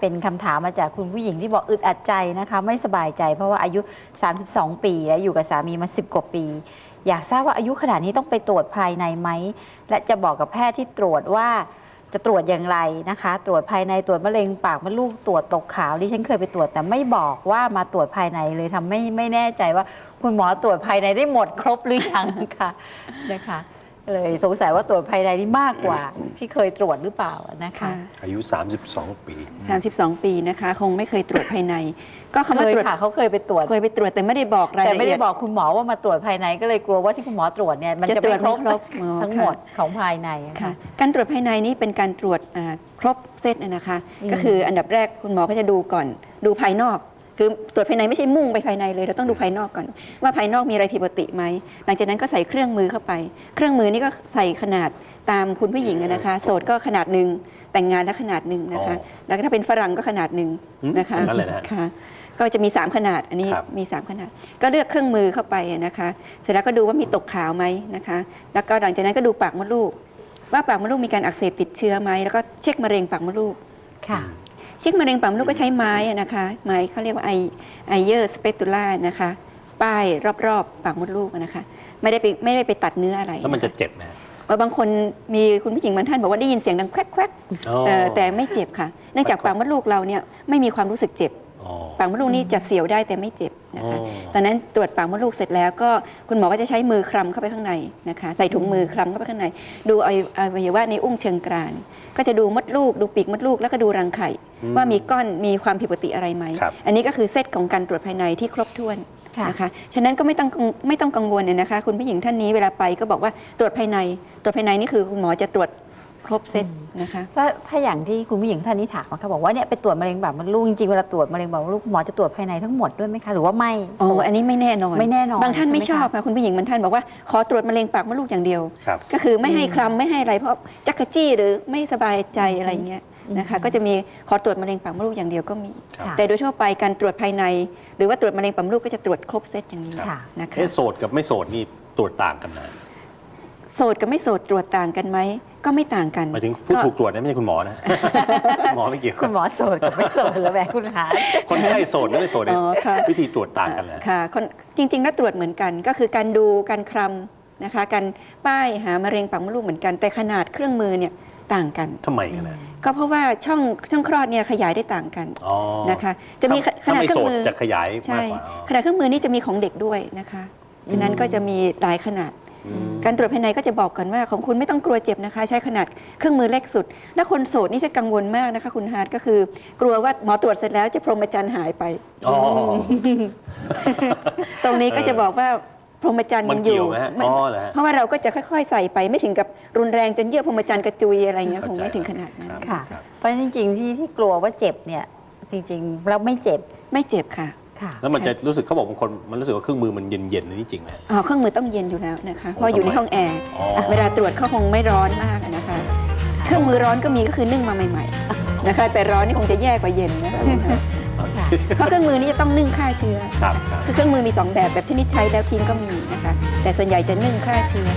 เป็นคำถามมาจากคุณผู้หญิงที่บอกอึดอัดใจนะคะ ไม่สบายใจเพราะว่าอายุ 32 ปีแล้วอยู่กับสามีมา 10 กว่าปี อยากทราบว่าอายุขนาดนี้ต้องไปตรวจภายในไหม และจะบอกกับแพทย์ที่ตรวจว่าจะตรวจอย่างไรนะคะ ตรวจภายในตรวจมะเร็งปากมดลูกตรวจตกขาวดิฉันเคยไปตรวจแต่ไม่บอกว่ามาตรวจภายในเลยทำไม่ไม่แน่ใจว่า คุณหมอตรวจภายในได้หมดครบหรือยังค่ะนะคะ เลยสงสัยว่าตรวจภายในนี่มากกว่า ที่เคยตรวจหรือเปล่านะคะค่ะอายุ 32 ปี 32 ปีนะคะ คงไม่เคยตรวจภายใน ก็คำเคว่ายตรวจค่ะเขาเคยไปตรวจ เคยไปตรวจแต่ไม่ได้บอกรายแต่ละไม่เอีได้ยดบอกคุณหมอว่ามาตรวจภายในก็เลยกลัวว่าที่คุณหมอตรวจเนี่ยมันจะจะตรไม่วจครไม่บครบอ๋อทั้งค่ะหมดของภายในอะค่ะ ค่ะการตรวจภายในนี่เป็นการตรวจอ่าครบเซตนะคะ อืมก็คืออันดับแรกคุณหมอก็จะดูก่อนดูภายนอก คือตรวจภายในไม่ใช่มุ่งไปภายในเลย เราต้องดูภายนอกก่อน ว่าภายนอกมีอะไรผิดปกติไหม หลังจากนั้นก็ใส่เครื่องมือเข้าไป เครื่องมือนี่ก็ใส่ขนาดตามคุณผู้หญิงอะนะคะ โสดก็ขนาดหนึ่งแต่งงานแล้วขนาดหนึ่งนะคะอ๋อแล้วก็ถ้าเป็นฝรั่งก็ขนาดหนึ่งอืมนะคะอย่างนั้นเลยนะฮะค่ะก็จะมี 3 ขนาดอันนี้ครับมี 3 ขนาด ก็เลือกเครื่องมือเข้าไปนะคะ เสร็จแล้วก็ดูว่ามีตกขาวไหมนะคะ แล้วก็หลังจากนั้นก็ดูปากมดลูก ว่าปากมดลูกมีการอักเสบติดเชื้อไหมแล้วก็เช็คมะเร็งปากมดลูกค่ะ เช็คมะเร็งปากมดลูกก็ใช้ไม้อะนะคะ ไม้เขาเรียกว่าไอไอเยอร์สเปตูล่านะคะ ป้ายรอบๆปากมดลูกอะนะคะ ไม่ได้ไปไม่ได้ไปตัดเนื้ออะไรแล้วมันจะเจ็บไหมฮะเออบางคนมีคุณผู้หญิงบางท่านบอกว่าได้ยินเสียงดังแควกแควกอ๋อเออแต่ไม่เจ็บค่ะ เนื่องจากปากมดลูกเราเนี่ยไม่มีความรู้สึกเจ็บอ๋อปากมดลูกนี่จะเสียวได้แต่ไม่เจ็บนะคะอ๋อตอนนั้นตรวจปากมดลูกเสร็จแล้วก็คุณหมอก็จะใช้มือคลำเข้าไปข้างในนะคะ ใส่ถุงมือคลำเข้าไปข้างใน ดูอวัยอวัยวะในอุ้งเชิงกราน ก็จะดูมดลูก ดูปีกมดลูกแล้วก็ดูรังไข่อืม ว่ามีก้อนมีความผิดปกติอะไรไหม ครับ อันนี้ก็คือเซตของการตรวจภายในที่ครบถ้วนค่ะ นะคะ ฉะนั้นก็ไม่ต้องกังไม่ต้องกังวลเนี่ยนะคะ คุณผู้หญิงท่านนี้เวลาไปก็บอกว่าตรวจภายใน ตรวจภายในนี่คือคุณหมอจะตรวจครบเซตนะคะ ถ้าถ้าอย่างที่คุณผู้หญิงท่านนี้ถามนะคะบอกว่าเนี่ยไปตรวจมะเร็งปากมดลูกจริงๆเวลาตรวจมะเร็งปากมดลูกคุณหมอจะตรวจภายในทั้งหมดด้วยไหมคะหรือว่าไม่ อ๋อ อันนี้ไม่แน่นอน ไม่แน่นอนบางท่านไม่ใช่ชไหมอบคะค่ะคุณผู้หญิงบางท่านบอกว่าขอตรวจมะเร็งปากมดลูกอย่างเดียว ครับ ก็คือไม่ให้อืมคลำไม่ให้อะไรเพราะจักกะจี้หรือไม่สบายใจอะไรเงี้ย นะคะก็จะมีขอตรวจมะเร็งปากมดลูกอย่างเดียวก็มี ครับค่ะแต่โดยทั่วไปการตรวจภายใน หรือว่าตรวจมะเร็งปากมดลูกก็จะตรวจครบเซตอย่างนี้ค่ะ นะคะ เอ๊ะโสดกับไม่โสดนี่ตรวจต่างกันนะโสดกับไม่โสดตรวจต่างกันไหม ก็ไม่ต่างกันหมายถึงผู้ก็ถูกตรวจนะไม่ใช่คุณหมอนะ หมอไม่เกี่ยวคุณหมอโสดกับไม่โสดแล้วแหวคุณหา คนไข้โสดและไม่โสดเนี่ยอ๋อค่ะวิธีตรวจต่างกันเลยค่ะคนจริงๆแล้วตรวจเหมือนกัน ก็คือการดูการคลำนะคะการป้ายหามะเร็งปากมดลูกเหมือนกันแต่ขนาดเครื่องมือเนี่ย ต่างกันทำไมกันนะก็เพราะว่าช่องช่องคลอดเนี่ยขยายได้ต่างกันอ๋อนะคะจะมีขถ้านาดไม่เครื่โสองดมือจะขยายใช่มากกว่าอ๋อขนาดเครื่องมือนี่จะมีของเด็กด้วยนะคะฉะนั้นก็จะมีหลายขนาดอืมการตรวจภายในก็จะบอกก่อนว่าของคุณไม่ต้องกลัวเจ็บนะคะ ใช้ขนาดเครื่องมือเล็กสุด และคนโสดนี่ถ้ากังวลมากนะคะคุณฮาร์ดก็คือ กลัวว่าหมอตรวจเสร็จแล้วจะพรหมจรรย์หายไปอ๋อตรงนี้ก็จะบอกว่า พรหมจรรย์มัยันงอยู่เกี่ยวไหมฮะไม่อ๋อเหรอฮะ เพราะว่าเราก็จะค่อยๆ ใส่ไปไม่ถึงกับรุนแรงจนเยื่อพรหมจรรย์กระจุยอะไรเงี้ยคเข้างใจไม่ถึงขนาดนั้นครับ ค่ะ เพราะฉะนั้นจริงๆที่ที่กลัวว่าเจ็บเนี่ย จริงๆ แล้วไม่เจ็บไม่เจ็บค่ะค่ะ แล้วมันจะรู้สึกเขาบอกบางคนมันรู้สึกว่าเครื่องมือมันเย็นๆอันนี่จริงไหม อ๋อเครื่องมือต้องเย็นอยู่แล้วนะคะเพราะอยู่ในห้องแอร์ อ๋อ เวลาตรวจเขาคงไม่ร้อนมากอะนะคะ เครื่องมือร้อนก็มีก็คือนึ่งมาใหม่ ๆ นะคะ แต่ร้อนนี่คงจะแย่กว่าเย็นนะคะค่ะ เพราะเครื่องมือนี่จะต้องนึ่งฆ่าเชื้อ ครับครับ คือเครื่องมือมีสองแบบแบบชนิดใช้แล้วทิ้งก็มีนะคะ แต่ส่วนใหญ่จะนึ่งฆ่าเชื้อ